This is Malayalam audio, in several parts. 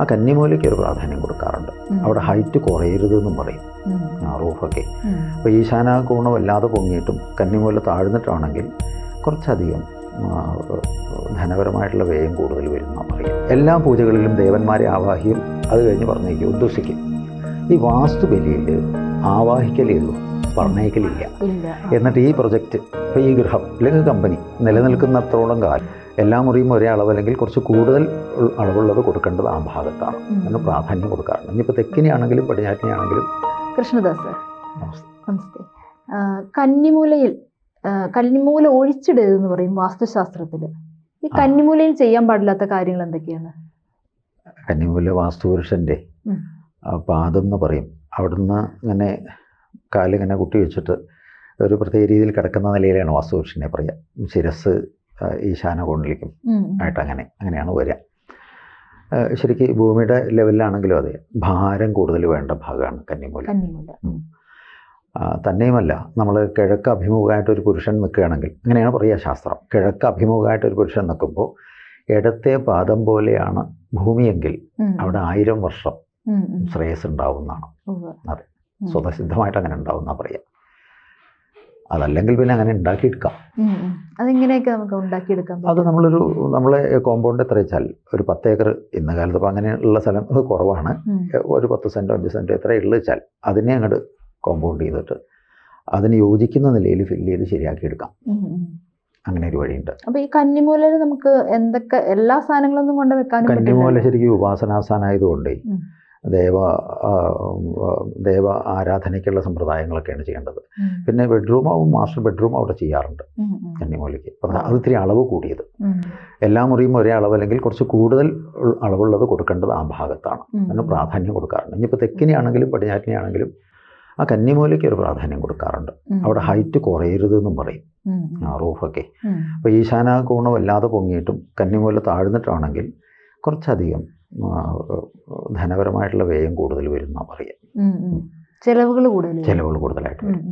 ആ കന്നിമൂലയ്ക്ക് ഒരു പ്രാധാന്യം കൊടുക്കാറുണ്ട്. അവിടെ ഹൈറ്റ് കുറയരുത് എന്നും പറയും റൂഫൊക്കെ. അപ്പോൾ ഈശാന കോണം വല്ലാതെ പൊങ്ങിയിട്ടും കന്നിമൂല താഴ്ന്നിട്ടാണെങ്കിൽ കുറച്ചധികം ധനപരമായിട്ടുള്ള വ്യയം കൂടുതൽ വരുന്ന പറയും. എല്ലാ പൂജകളിലും ദേവന്മാരെ ആവാഹ്യം അത് കഴിഞ്ഞ് പറഞ്ഞേക്കും ഉദ്ദേശിക്കും. ഈ വാസ്തുബലിയിൽ ആവാഹിക്കലേ ഉള്ളൂ പറഞ്ഞേക്കലില്ല എന്നിട്ട് ഈ പ്രൊജക്റ്റ് ഇപ്പോൾ ഈ ഗൃഹം അല്ലെങ്കിൽ കമ്പനി നിലനിൽക്കുന്നത്രോളം കാലം എല്ലാ മുറിയും ഒരേ അളവ് അല്ലെങ്കിൽ കുറച്ച് കൂടുതൽ അളവുള്ളത് കൊടുക്കേണ്ടത് ആ ഭാഗത്താണ്. അതിന് പ്രാധാന്യം കൊടുക്കാറുണ്ട്. ഇനിയിപ്പോൾ തെക്കിനെയാണെങ്കിലും പടിഞ്ഞാറ്റിനെയാണെങ്കിലും കൃഷ്ണദാസ് നമസ്തേ. കന്നിമൂലയിൽ കന്നിമൂല ഒഴിച്ചിടരുത് എന്ന് പറയും വാസ്തുശാസ്ത്രത്തിൽ ഈ കന്നിമൂലയിൽ ചെയ്യാൻ പാടില്ലാത്ത കാര്യങ്ങൾ എന്തൊക്കെയാണ്? കന്നിമൂല വാസ്തുപുരുഷന്റെ പാദം എന്ന് പറയും. അവിടുന്ന് ഇങ്ങനെ കാലിങ്ങനെ കുട്ടി വെച്ചിട്ട് ഒരു പ്രത്യേക രീതിയിൽ കിടക്കുന്ന നിലയിലാണ് വാസ്തുപുരുഷനെ പറയുക. ശിരസ് ഈശാന കോണിലേക്കും. ആയിട്ട് അങ്ങനെ അങ്ങനെയാണ് വരിക. ശരിക്കും ഭൂമിയുടെ ലെവലിലാണെങ്കിലും അതെ ഭാരം കൂടുതൽ വേണ്ട ഭാഗമാണ് കന്നിമൂല. തന്നെയുമല്ല നമ്മൾ കിഴക്ക് അഭിമുഖമായിട്ട് ഒരു പുരുഷൻ നിൽക്കുകയാണെങ്കിൽ അങ്ങനെയാണ് പറയുക ശാസ്ത്രം. കിഴക്ക് അഭിമുഖമായിട്ട് ഒരു പുരുഷൻ നിൽക്കുമ്പോൾ ഇടത്തെ പാദം പോലെയാണ് ഭൂമിയെങ്കിൽ അവിടെ ആയിരം വർഷം. ശ്രേയസ് ഉണ്ടാവുന്നതാണ്. അതെ. സ്വതസിദ്ധമായിട്ട് അങ്ങനെ ഉണ്ടാവുന്ന പറയാം അതല്ലെങ്കിൽ പിന്നെ അങ്ങനെ ഉണ്ടാക്കിയെടുക്കാം. അതെങ്ങനെയൊക്കെ നമുക്ക് ഉണ്ടാക്കിയെടുക്കാൻ അത് നമ്മളൊരു നമ്മളെ കോമ്പൗണ്ട് എത്ര വെച്ചാൽ ഒരു പത്ത് ഏക്കർ ഇന്ന കാലത്ത് അപ്പോൾ അങ്ങനെയുള്ള സ്ഥലം കുറവാണ് ഒരു പത്ത് സെന്റോ അഞ്ച് സെന്റോ എത്ര ഉള്ളു വെച്ചാൽ അതിനെ അങ്ങോട്ട് കോമ്പൗണ്ട് ചെയ്തിട്ട് അതിന് യോജിക്കുന്ന നിലയിൽ ഫില്ല് ചെയ്ത് ശരിയാക്കി എടുക്കാം ഉം, ഉം. അങ്ങനെ ഒരു വഴിയുണ്ട് അപ്പോൾ ഈ കന്നിമൂലയിൽ നമുക്ക് എന്തൊക്കെ എല്ലാ സാധനങ്ങളൊന്നും കൊണ്ട് വെക്കാൻ കന്നിമൂല. ശരിക്കും ഉപാസനാസ്ഥാനമായതുകൊണ്ടേ. ദേവ ദേവ ആരാധനയ്ക്കുള്ള സമ്പ്രദായങ്ങളൊക്കെയാണ് ചെയ്യേണ്ടത്. പിന്നെ ബെഡ്റൂമാവും മാസ്റ്റർ ബെഡ്റൂം അവിടെ ചെയ്യാറുണ്ട് കന്നിമൂലിക്ക് അത് ഇത്തിരി അളവ് കൂടിയത്. എല്ലാ മുറിയും ഒരേ അളവ് അല്ലെങ്കിൽ കുറച്ച് കൂടുതൽ അളവുള്ളത് കൊടുക്കേണ്ടത് ആ ഭാഗത്താണ്. അതിന് പ്രാധാന്യം കൊടുക്കാറുണ്ട്. ഇനിയിപ്പോൾ തെക്കിനെയാണെങ്കിലും പടിഞ്ഞാറ്റിനെയാണെങ്കിലും ആ കന്നിമൂലയ്ക്ക് ഒരു പ്രാധാന്യം കൊടുക്കാറുണ്ട്. അവിടെ ഹൈറ്റ് കുറയരുത് എന്നും പറയും. ആ റൂഫൊക്കെ. അപ്പോൾ ഈശാന കോണം വല്ലാതെ പൊങ്ങിയിട്ടും കന്നിമൂല താഴ്ന്നിട്ടാണെങ്കിൽ കുറച്ചധികം ധനപരമായിട്ടുള്ള വ്യയം കൂടുതൽ വരുന്ന പറയാം. ചെലവുകൾ കൂടുതൽ ചെലവുകൾ കൂടുതലായിട്ട് വരും.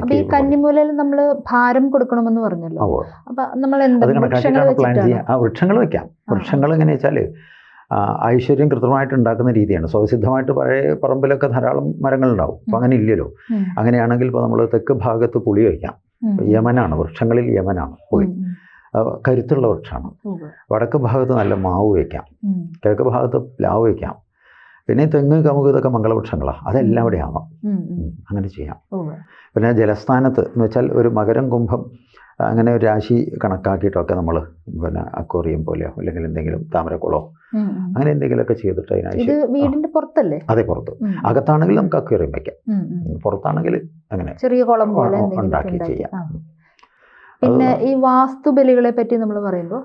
അപ്പൊ ഈ കന്നിമൂലയിൽ നമ്മൾ ഭാരം കൊടുക്കണമെന്ന് പറഞ്ഞല്ലോ. അപ്പൊ നമ്മൾ അത് വൃക്ഷങ്ങൾ കണക്കാക്കിയിട്ടാണ് പ്ലാൻ ചെയ്യുക ആ വൃക്ഷങ്ങൾ വെക്കാം. വൃക്ഷങ്ങൾ എങ്ങനെ വെച്ചാൽ ഐശ്വര്യം കൃത്രിമമായിട്ട് ഉണ്ടാക്കുന്ന രീതിയാണ്. സ്വസിദ്ധമായിട്ട് പഴയ പറമ്പിലൊക്കെ ധാരാളം മരങ്ങളുണ്ടാവും അപ്പൊ അങ്ങനെ ഇല്ലല്ലോ. അങ്ങനെയാണെങ്കിൽ ഇപ്പോൾ നമ്മൾ തെക്ക് ഭാഗത്ത് പുളി വയ്ക്കാം യമനാണ്. വൃക്ഷങ്ങളിൽ യമനാണ് പുളി. കരുത്തുള്ള വൃക്ഷമാണ്. വടക്ക് ഭാഗത്ത് നല്ല മാവ് വയ്ക്കാം. കിഴക്ക് ഭാഗത്ത് പ്ലാവ് വയ്ക്കാം. പിന്നെ തെങ്ങ് കമുക് ഇതൊക്കെ മംഗളവൃക്ഷങ്ങളാണ് അതെല്ലാം ഇവിടെ ആവാം. അങ്ങനെ ചെയ്യാം. പിന്നെ ജലസ്ഥാനത്ത് എന്ന് വെച്ചാൽ ഒരു മകരം കുംഭം അങ്ങനെ ഒരു രാശി കണക്കാക്കിയിട്ടൊക്കെ നമ്മൾ പിന്നെ അക്വറിയം പോലെയോ അല്ലെങ്കിൽ എന്തെങ്കിലും താമരക്കുളമോ ഉം. അങ്ങനെ എന്തെങ്കിലുമൊക്കെ ചെയ്തിട്ട് അതിനാവശ്യം വീടിന്റെ പുറത്തല്ലേ? അതേ പുറത്ത്. അകത്താണെങ്കിൽ നമുക്ക് അക്വറിയം വയ്ക്കാം. ഉം, പുറത്താണെങ്കിൽ അങ്ങനെ ചെറിയ കുളം ഉണ്ടാക്കി ചെയ്യാം. പിന്നെ ഈ വാസ്തുബലികളെ പറ്റി നമ്മൾ പറയുമ്പോൾ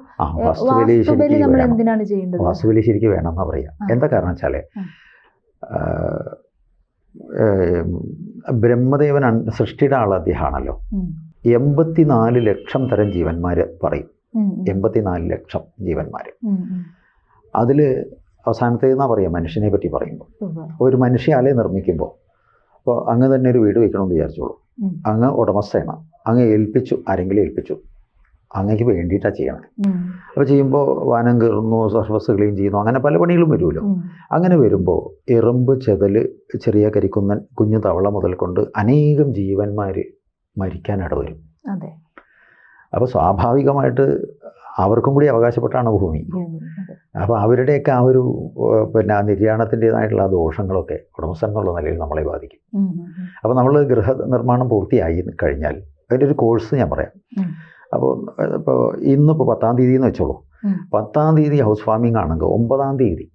വാസ്തുബലി നമ്മൾ എന്തിനാണ് ചെയ്യേണ്ടത്? വാസ്തുബലി ശരിക്കും വേണമെന്നാ പറയാ. എന്താ കാരണം വെച്ചാൽ ആ. ബ്രഹ്മദേവൻ സൃഷ്ടിയുടെ ആൾ അദ്ദേഹമാണല്ലോ. എൺപത്തിനാല് ലക്ഷം തരം ജീവന്മാർ പറയും. എൺപത്തിനാല് ലക്ഷം ജീവന്മാർ അതിൽ അവസാനത്തെ അതിൽ പറയാ? പറയുക മനുഷ്യനെ പറ്റി പറയുമ്പോൾ ഒരു മനുഷ്യാലയെ നിർമ്മിക്കുമ്പോൾ അപ്പോൾ അങ്ങ് തന്നെ ഒരു വീട് വയ്ക്കണമെന്ന് വിചാരിച്ചോളൂ. അങ്ങ് ഉടമസ്ഥയാണ് അങ്ങ് ഏൽപ്പിച്ചു ആരെങ്കിലും ഏൽപ്പിച്ചു. അങ്ങക്ക് വേണ്ടിയിട്ടാണ് ചെയ്യണം. അപ്പോൾ ചെയ്യുമ്പോൾ വാനം കയറുന്നു സർഫസ് ക്ലീൻ ചെയ്യുന്നു അങ്ങനെ പല പണികളും വരുമല്ലോ. അങ്ങനെ വരുമ്പോൾ എറുമ്പ് ചെതൽ ചെറിയ കരിക്കുന്നൻ കുഞ്ഞു തവള മുതൽ കൊണ്ട് അനേകം ജീവന്മാർ മരിക്കാനിട വരും അപ്പോൾ സ്വാഭാവികമായിട്ട് അവർക്കും കൂടി അവകാശപ്പെട്ടാണ് ഭൂമി അപ്പോൾ അവരുടെയൊക്കെ ആ ഒരു പിന്നെ ആ നിര്യാണത്തിന്റെതായിട്ടുള്ള ആ ദോഷങ്ങളൊക്കെ ഉടമസ്ഥൻ എന്നുള്ള നിലയിൽ നമ്മളെ ബാധിക്കും. അപ്പോൾ നമ്മൾ ഗൃഹ നിർമ്മാണം പൂർത്തിയായി കഴിഞ്ഞാൽ അതിന്റെ ഒരു കോഴ്സ് ഞാൻ പറയാം. അപ്പോൾ ഇപ്പോൾ ഇന്നിപ്പോൾ പത്താം തീയതി എന്ന് വെച്ചോളൂ. പത്താം തീയതി ഹൗസ് ഫാമിംഗ് ആണെങ്കിൽ ഒമ്പതാം തീയതി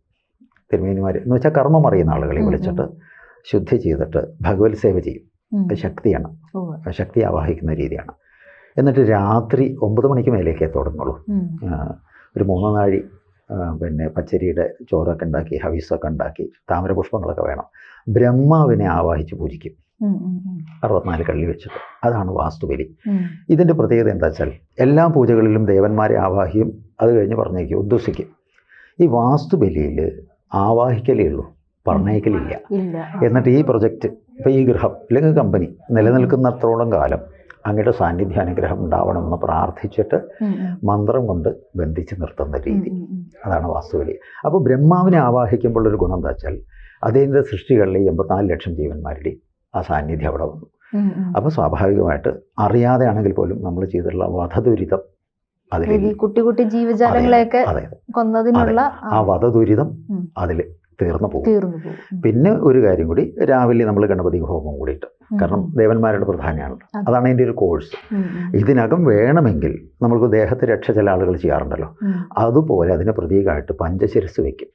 തിരുമേനിമാർ എന്ന് വെച്ചാൽ കർമ്മം അറിയുന്ന ആളുകളെ. വിളിച്ചിട്ട് ശുദ്ധി ചെയ്തിട്ട് ഭഗവത് സേവ ചെയ്യും. ശക്തിയാണ്. ശക്തി ആവാഹിക്കുന്ന രീതിയാണ് എന്നിട്ട് രാത്രി ഒമ്പത് മണിക്ക് മേലേക്കേ തുടങ്ങുള്ളൂ. ഒരു മൂന്ന് നാഴി പിന്നെ പച്ചരിയുടെ ചോറൊക്കെ ഉണ്ടാക്കി ഹവീസൊക്കെ ഉണ്ടാക്കി താമരപുഷ്പങ്ങളൊക്കെ വേണം. ബ്രഹ്മാവിനെ ആവാഹിച്ച് പൂജിക്കും. അറുപത്തിനാല് കള്ളി വെച്ചിട്ട്. അതാണ് വാസ്തുബലി. ഇതിന്റെ പ്രത്യേകത എന്താ വെച്ചാൽ എല്ലാ പൂജകളിലും ദേവന്മാരെ ആവാഹിയും അത് കഴിഞ്ഞ് പറഞ്ഞേക്കും ഉദ്ദേശിക്കും ഈ വാസ്തുബലിയിൽ ആവാഹിക്കലേ ഉള്ളൂ പറഞ്ഞേക്കലില്ല. എന്നിട്ട് ഈ പ്രൊജക്റ്റ് ഇപ്പോൾ ഈ ഗൃഹം അല്ലെങ്കിൽ കമ്പനി നിലനിൽക്കുന്നത്രോളം കാലം അങ്ങയുടെ സാന്നിധ്യാനുഗ്രഹം ഉണ്ടാവണമെന്ന് പ്രാർത്ഥിച്ചിട്ട്. മന്ത്രം കൊണ്ട് ബന്ധിച്ച് നിർത്തുന്ന രീതി. അതാണ് വാസ്തുവലി അപ്പോൾ ബ്രഹ്മാവിനെ ആവാഹിക്കുമ്പോൾ ഒരു ഗുണം എന്താ വെച്ചാൽ അദ്ദേഹത്തിന്റെ സൃഷ്ടികളിലെ എൺപത്തിനാല് ലക്ഷം ജീവന്മാരുടെയും ആ സാന്നിധ്യം അവിടെ വന്നു. അപ്പോൾ സ്വാഭാവികമായിട്ട് അറിയാതെ ആണെങ്കിൽ പോലും നമ്മൾ ചെയ്തിട്ടുള്ള വധദുരിതം അതിൽ കുട്ടി കുട്ടി ജീവജാലങ്ങളെയൊക്കെ കൊന്നതിനുള്ള ആ വധദുരിതം അതിൽ അതിൽ തീർന്നു പോകും. പിന്നെ ഒരു കാര്യം കൂടി രാവിലെ നമ്മൾ ഗണപതി ഹോമം കൂടിയിട്ട് കാരണം ദേവന്മാരുടെ പ്രധാനമാണല്ലോ അതാണ് അതിന്റെ ഒരു കോഴ്സ്. ഇതിനകം വേണമെങ്കിൽ നമ്മൾക്ക് ദേഹത്തെ രക്ഷ ചില ആളുകൾ ചെയ്യാറുണ്ടല്ലോ. അതുപോലെ അതിന് പ്രതീകമായിട്ട് പഞ്ചശിരസ് വയ്ക്കും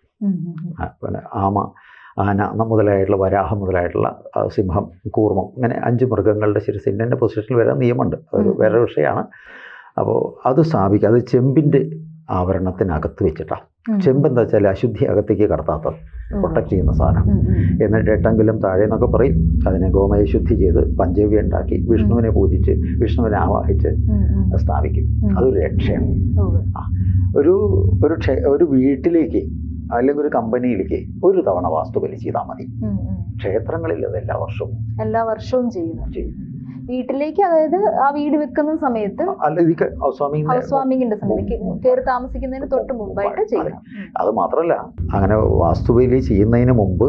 പിന്നെ ആമ ആന മുതലായിട്ടുള്ള വരാഹം മുതലായിട്ടുള്ള സിംഹം കൂർമ്മം അങ്ങനെ അഞ്ച് മൃഗങ്ങളുടെ ശിരസ് ഇന്ന പൊസിഷനിൽ വരാൻ നിയമമുണ്ട്. അതൊരു. വേറെ വിഷയമാണ് അപ്പോൾ അത് സ്ഥാപിക്കുക. അത് ചെമ്പിന്റെ ആവരണത്തിനകത്ത് വെച്ചിട്ടാണ്. ചെമ്പ് എന്താ വെച്ചാൽ അശുദ്ധി അകത്തേക്ക് കടത്താത്തത്. പ്രൊട്ടക്ട് ചെയ്യുന്ന സാധനം. എന്നിട്ട് എട്ടെങ്കിലും താഴെ എന്നൊക്കെ പറയും അതിനെ ഗോമയ ശുദ്ധി ചെയ്ത് പഞ്ചവ്യ ഉണ്ടാക്കി വിഷ്ണുവിനെ പൂജിച്ച് വിഷ്ണുവിനെ ആവാഹിച്ച്. സ്ഥാപിക്കും. അതൊരു രക്ഷയാണ്. ഒരു ഒരു ഒരു വീട്ടിലേക്ക് അല്ലെങ്കിൽ ഒരു കമ്പനിയിലേക്ക് ഒരു തവണ വാസ്തുബലി ചെയ്താൽ മതി. ക്ഷേത്രങ്ങളിൽ അത് എല്ലാ വർഷവും എല്ലാ വർഷവും ചെയ്യുന്നു. ചെയ്യും വീട്ടിലേക്ക് അതായത് ആ വീട് വെക്കുന്ന സമയത്ത് ഹൗസ് വാമിങ്ങിന്റെ കയറി താമസിക്കുന്നതിന് തൊട്ട് മുമ്പായിട്ട് ചെയ്യണം അത് മാത്രമല്ല അങ്ങനെ വാസ്തുബലി ചെയ്യുന്നതിന് മുമ്പ്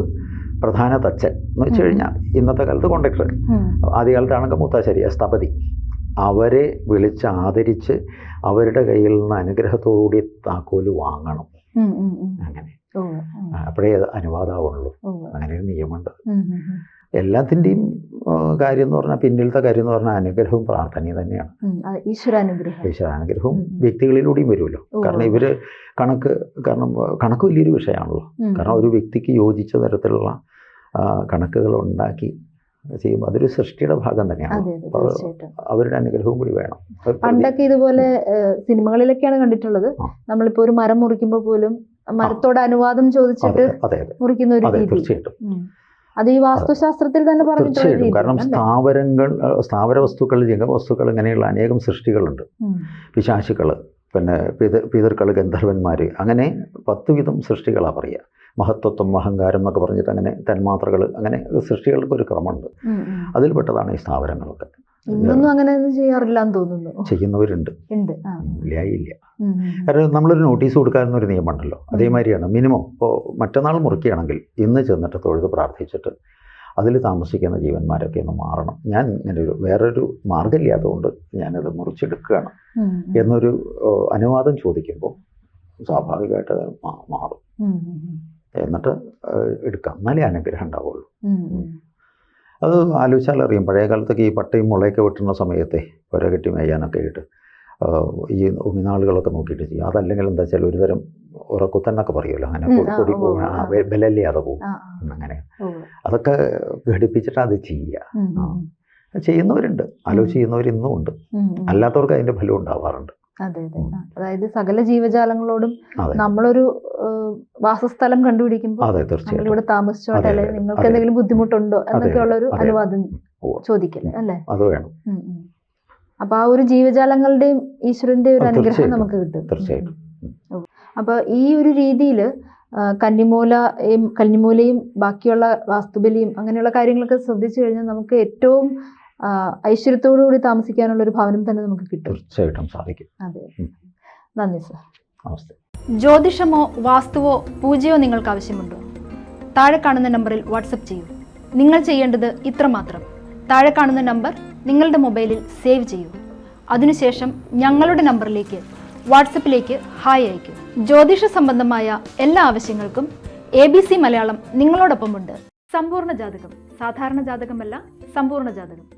പ്രധാന തച്ചൻ എന്ന് വെച്ച് കഴിഞ്ഞാൽ ഇന്നത്തെ കാലത്ത് കോണ്ടക്ടർ. ആദ്യകാലത്താണെങ്കിൽ മുത്താശ്ശേരി സ്ഥപതി അവരെ വിളിച്ച് ആദരിച്ച് അവരുടെ കയ്യിൽ നിന്ന് അനുഗ്രഹത്തോടുകൂടി താക്കോൽ വാങ്ങണം. അങ്ങനെ. അപ്പോഴേ അനുവാദമാവുള്ളൂ. അങ്ങനെ ഒരു നിയമമുണ്ട്. എല്ലാത്തിന്റെയും കാര്യം എന്ന് പറഞ്ഞാൽ പിന്നിലത്തെ കാര്യം എന്ന് പറഞ്ഞാൽ അനുഗ്രഹവും പ്രാർത്ഥനയും തന്നെയാണ്. ഈശ്വരാനുഗ്രഹം. ഈശ്വരാനുഗ്രഹവും വ്യക്തികളിലൂടെയും വരുമല്ലോ. കാരണം ഇവർ കണക്ക് കാരണം കണക്ക് വലിയൊരു വിഷയമാണല്ലോ. കാരണം ഒരു വ്യക്തിക്ക് യോജിച്ച തരത്തിലുള്ള കണക്കുകൾ ഉണ്ടാക്കി ചെയ്യുമ്പോൾ അതൊരു സൃഷ്ടിയുടെ ഭാഗം തന്നെയാണ്. അവരുടെ അനുഗ്രഹവും കൂടി വേണം. പണ്ടൊക്കെ ഇതുപോലെ സിനിമകളിലൊക്കെയാണ് കണ്ടിട്ടുള്ളത്. നമ്മളിപ്പോ ഒരു മരം മുറിക്കുമ്പോൾ പോലും മരത്തോട് അനുവാദം ചോദിച്ചിട്ട് മുറിക്കുന്ന ഒരു തീർച്ചയായിട്ടും. അത് ഈ വാസ്തുശാസ്ത്രത്തിൽ തന്നെ തീർച്ചയായിട്ടും. കാരണം സ്ഥാവരങ്ങൾ വസ്തുക്കൾ സ്ഥാവര വസ്തുക്കൾ ജംഗമവസ്തുക്കൾ ഇങ്ങനെയുള്ള അനേകം സൃഷ്ടികളുണ്ട് പിശാശുക്കൾ പിന്നെ പിത പിതൃക്കൾ ഗന്ധർവന്മാർ അങ്ങനെ പത്ത് വിധം സൃഷ്ടികളാണ് പറയുക. മഹത്വത്വം അഹങ്കാരം എന്നൊക്കെ പറഞ്ഞിട്ട് അങ്ങനെ തന്മാത്രകൾ അങ്ങനെ സൃഷ്ടികൾക്ക് ഒരു ക്രമമുണ്ട്. അതിൽപ്പെട്ടതാണ് ഈ സ്ഥാപനങ്ങളൊക്കെ ഇന്നൊന്നും അങ്ങനെ ഒന്നും തോന്നുന്നു. ചെയ്യുന്നവരുണ്ട്. ഉണ്ട്. ഇല്ല ഉം. കാരണം നമ്മളൊരു നോട്ടീസ് കൊടുക്കാവുന്ന ഒരു നിയമമുണ്ടല്ലോ. അതേമാതിരിയാണ്. മിനിമം ഇപ്പോൾ മറ്റന്നാൾ മുറിക്കുകയാണെങ്കിൽ ഇന്ന് ചെന്നിട്ട് തൊഴുത് പ്രാർത്ഥിച്ചിട്ട് അതിൽ താമസിക്കുന്ന ജീവന്മാരൊക്കെ ഒന്ന് മാറണം. ഞാൻ ഇങ്ങനെ ഒരു വേറൊരു മാർഗമില്ലാത്തതുകൊണ്ട് ഞാനത് മുറിച്ചെടുക്കുകയാണ്. എന്നൊരു അനുവാദം ചോദിക്കുമ്പോൾ സ്വാഭാവികമായിട്ട് അത് മാറും. എന്നിട്ട് എടുക്കാം. എന്നാലേ അനുഗ്രഹം ഉണ്ടാവുള്ളൂ. അത് ആലോചിച്ചാൽ അറിയാം. പഴയ കാലത്തൊക്കെ ഈ പട്ടയും മുളയൊക്കെ വെട്ടുന്ന സമയത്തെ പുര കെട്ടി മേയാനൊക്കെ ആയിട്ട് ഈ ഉമിനാളുകളൊക്കെ നോക്കിയിട്ട് ചെയ്യും. അതല്ലെങ്കിൽ എന്താ വെച്ചാൽ ഒരുതരം ഉറക്കുത്തന്നൊക്കെ പറയുമല്ലോ അങ്ങനെ പൊടി പോകും ബലമില്ലാതെ പോകും അങ്ങനെ. അതൊക്കെ ഘടിപ്പിച്ചിട്ട് അത് ചെയ്യുക. ആ. ചെയ്യുന്നവരുണ്ട്. ആലോചിച്ച് ചെയ്യുന്നവർ ഇന്നും ഉണ്ട്. അല്ലാത്തവർക്ക് അതിന്റെ ഫലം ഉണ്ടാവാറുണ്ട്. അതെ അതെ. അതായത് സകല ജീവജാലങ്ങളോടും നമ്മളൊരു വാസസ്ഥലം കണ്ടുപിടിക്കുമ്പോൾ അതെ നമ്മൾ തീർച്ചയായിട്ടും. ഇവിടെ താമസിച്ചോട്ടെ അല്ലെങ്കിൽ നിങ്ങൾക്ക് എന്തെങ്കിലും ബുദ്ധിമുട്ടുണ്ടോ എന്നൊക്കെയുള്ള ഒരു. അനുവാദം ചോദിക്കല്ലേ ചോദിക്കൽ അല്ലേ? അത് വേണം. അപ്പൊ ആ ഒരു ജീവജാലങ്ങളുടെയും ഈശ്വരന്റെ ഒരു അനുഗ്രഹം നമുക്ക് കിട്ടും. തീർച്ചയായിട്ടും. അപ്പൊ ഈ ഒരു രീതിയിൽ കന്നിമൂലയും കന്നിമൂലയും ബാക്കിയുള്ള വാസ്തുബലിയും അങ്ങനെയുള്ള കാര്യങ്ങളൊക്കെ ശ്രദ്ധിച്ചു കഴിഞ്ഞാൽ നമുക്ക് ഏറ്റവും ഐശ്വര്യത്തോടു കൂടി താമസിക്കാനുള്ള ഒരു ഭവനം തന്നെ നമുക്ക് കിട്ടും. തീർച്ചയായിട്ടും സാധിക്കും. അതെ. നന്ദി സർ. നമസ്തേ. ജ്യോതിഷമോ വാസ്തുവോ പൂജയോ നിങ്ങൾക്ക് ആവശ്യമുണ്ടോ? താഴെ കാണുന്ന നമ്പറിൽ വാട്സപ്പ് ചെയ്യൂ. നിങ്ങൾ ചെയ്യേണ്ടത് ഇത്രമാത്രം. താഴെ കാണുന്ന നമ്പർ നിങ്ങളുടെ മൊബൈലിൽ സേവ് ചെയ്യൂ. അതിനുശേഷം ഞങ്ങളുടെ നമ്പറിലേക്ക് വാട്സപ്പിലേക്ക് ഹായ് അയക്കൂ ജ്യോതിഷ സംബന്ധമായ എല്ലാ ആവശ്യങ്ങൾക്കും എ ബി സി മലയാളം നിങ്ങളോടൊപ്പമുണ്ട്. സമ്പൂർണ ജാതകം. സാധാരണ ജാതകമല്ല സമ്പൂർണ ജാതകം.